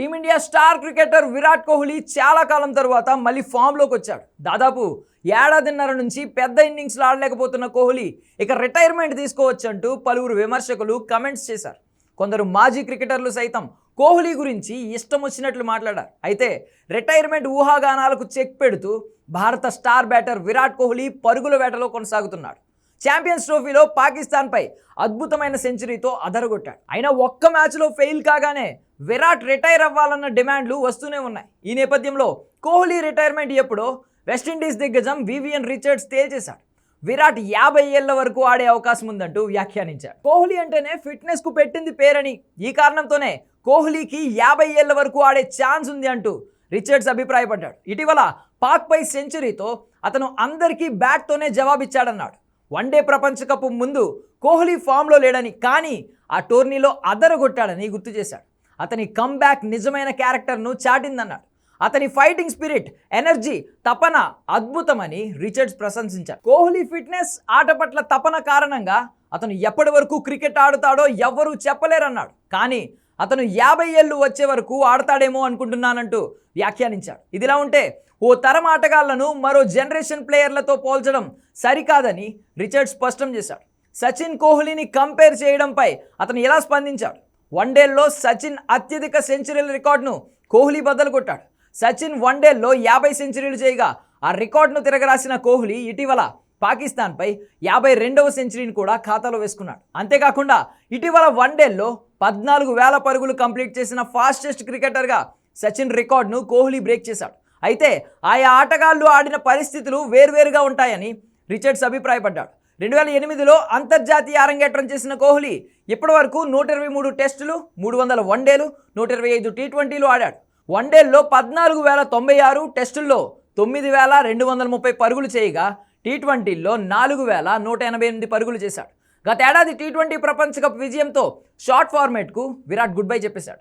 Team India star cricketer Virat Kohli చాలా కాలం తర్వాత మళ్ళీ ఫామ్లోకి వచ్చాడు. దాదాపు ఏడాదిన్నర నుంచి పెద్ద ఇన్నింగ్స్లు ఆడలేకపోతున్న కోహ్లీ ఇక రిటైర్మెంట్ తీసుకోవచ్చంటూ పలువురు విమర్శకులు కమెంట్స్ చేశారు. కొందరు మాజీ క్రికెటర్లు సైతం కోహ్లీ గురించి ఇష్టం వచ్చినట్లు మాట్లాడారు. అయితే రిటైర్మెంట్ ఊహాగానాలకు చెక్ పెడుతూ భారత స్టార్ బ్యాటర్ విరాట్ కోహ్లీ పరుగుల వేటలో కొనసాగుతున్నాడు. ఛాంపియన్స్ ట్రోఫీలో పాకిస్తాన్పై అద్భుతమైన సెంచరీతో అదరగొట్టాడు. అయినా ఒక్క మ్యాచ్లో ఫెయిల్ కాగానే విరాట్ రిటైర్ అవ్వాలన్న డిమాండ్లు వస్తూనే ఉన్నాయి. ఈ నేపథ్యంలో కోహ్లీ రిటైర్మెంట్ ఎప్పుడో వెస్టిండీస్ దిగ్గజం వివిఎన్ రిచర్డ్స్ తేల్చేశాడు. విరాట్ యాభై ఏళ్ళ వరకు ఆడే అవకాశం ఉందంటూ వ్యాఖ్యానించాడు. కోహ్లీ అంటేనే ఫిట్నెస్కు పెట్టింది పేరని ఈ కారణంతోనే కోహ్లీకి యాభై ఏళ్ళ వరకు ఆడే ఛాన్స్ ఉంది అంటూ రిచర్డ్స్ అభిప్రాయపడ్డాడు. ఇటీవల పాక్పై సెంచరీతో అతను అందరికీ బ్యాట్తోనే జవాబిచ్చాడన్నాడు. వన్డే ప్రపంచ కప్ ముందు కోహ్లీ ఫామ్లో లేడని కానీ ఆ టోర్నీలో అదరగొట్టాడని గుర్తు చేశాడు. అతని కమ్బ్యాక్ నిజమైన క్యారెక్టర్ను చాటిందన్నాడు. అతని ఫైటింగ్ స్పిరిట్ ఎనర్జీ తపన అద్భుతమని రిచర్డ్స్ ప్రశంసించారు. కోహ్లీ ఫిట్నెస్ ఆట పట్ల తపన కారణంగా అతను ఎప్పటి వరకు క్రికెట్ ఆడుతాడో ఎవ్వరూ చెప్పలేరన్నాడు. కానీ అతను యాభై ఏళ్ళు వచ్చే వరకు ఆడతాడేమో అనుకుంటున్నానంటూ వ్యాఖ్యానించాడు. ఇదిలా ఉంటే ఓ తరం ఆటగాళ్ళను మరో జనరేషన్ ప్లేయర్లతో పోల్చడం సరికాదని రిచర్డ్ స్పష్టం చేశాడు. సచిన్ కోహ్లీని కంపేర్ చేయడంపై అతను ఎలా స్పందించాడు? వన్డేల్లో సచిన్ అత్యధిక సెంచరీల రికార్డును కోహ్లీ బద్దలు కొట్టాడు. సచిన్ వన్డేల్లో యాభై సెంచరీలు చేయగా ఆ రికార్డును తిరగరాసిన కోహ్లీ ఇటీవల పాకిస్తాన్పై యాభై రెండవ సెంచరీని కూడా ఖాతాలో వేసుకున్నాడు. అంతేకాకుండా ఇటీవల వన్డేల్లో పద్నాలుగు వేల పరుగులు కంప్లీట్ చేసిన ఫాస్టెస్ట్ క్రికెటర్గా సచిన్ రికార్డును కోహ్లీ బ్రేక్ చేశాడు. అయితే ఆయా ఆటగాళ్ళు ఆడిన పరిస్థితులు వేర్వేరుగా ఉంటాయని రిచర్డ్స్ అభిప్రాయపడ్డాడు. రెండు వేల ఎనిమిదిలో అంతర్జాతీయ అరంగేట్రం చేసిన కోహ్లీ ఇప్పటివరకు నూట ఇరవై మూడు టెస్టులు మూడు వందల వన్డేలు నూట ఇరవై ఐదు టీ ట్వంటీలు ఆడాడు. వన్డేల్లో పద్నాలుగు వేల తొంభై ఆరు టెస్టుల్లో తొమ్మిది వేల రెండు వందల ముప్పై పరుగులు చేయగా టీ ట్వంటీల్లో నాలుగు వేల నూట ఎనభై ఎనిమిది పరుగులు చేశాడు. గతేడాది టీ ట్వంటీ ప్రపంచ కప్ విజయంతో షార్ట్ ఫార్మేట్కు విరాట్ గుడ్ బై చెప్పేశాడు.